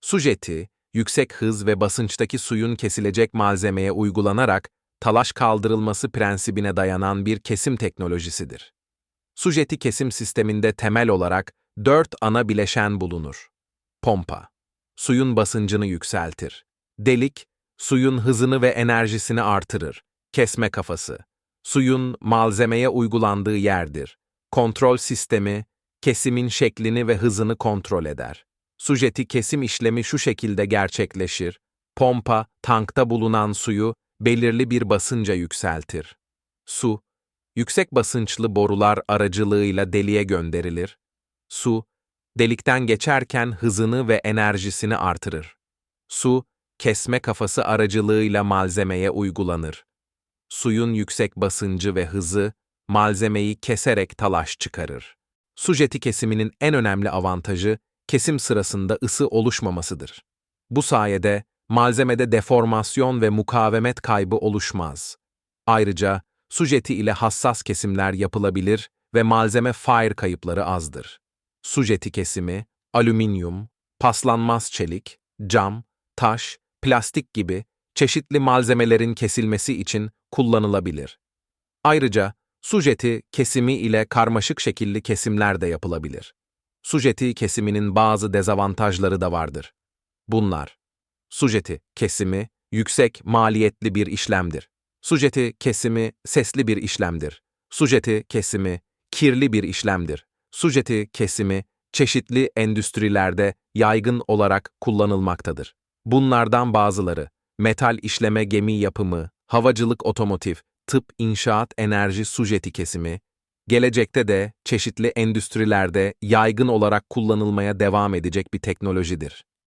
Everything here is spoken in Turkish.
Su jeti, yüksek hız ve basınçtaki suyun kesilecek malzemeye uygulanarak talaş kaldırılması prensibine dayanan bir kesim teknolojisidir. Su jeti kesim sisteminde temel olarak dört ana bileşen bulunur. Pompa, suyun basıncını yükseltir. Delik, suyun hızını ve enerjisini artırır. Kesme kafası, suyun malzemeye uygulandığı yerdir. Kontrol sistemi, kesimin şeklini ve hızını kontrol eder. Su jeti kesim işlemi şu şekilde gerçekleşir. Pompa, tankta bulunan suyu belirli bir basınca yükseltir. Su, yüksek basınçlı borular aracılığıyla deliğe gönderilir. Su, delikten geçerken hızını ve enerjisini artırır. Su, kesme kafası aracılığıyla malzemeye uygulanır. Suyun yüksek basıncı ve hızı, malzemeyi keserek talaş çıkarır. Su jeti kesiminin en önemli avantajı, kesim sırasında ısı oluşmamasıdır. Bu sayede malzemede deformasyon ve mukavemet kaybı oluşmaz. Ayrıca su jeti ile hassas kesimler yapılabilir ve malzeme fire kayıpları azdır. Su jeti kesimi, alüminyum, paslanmaz çelik, cam, taş, plastik gibi çeşitli malzemelerin kesilmesi için kullanılabilir. Ayrıca su jeti kesimi ile karmaşık şekilli kesimler de yapılabilir. Su jeti kesiminin bazı dezavantajları da vardır. Bunlar Su jeti kesimi yüksek maliyetli bir işlemdir. Su jeti kesimi sesli bir işlemdir. Su jeti kesimi kirli bir işlemdir. Su jeti kesimi çeşitli endüstrilerde yaygın olarak kullanılmaktadır. Bunlardan bazıları metal işleme gemi yapımı, havacılık otomotiv, tıp, inşaat, enerji su jeti kesimi, gelecekte de çeşitli endüstrilerde yaygın olarak kullanılmaya devam edecek bir teknolojidir.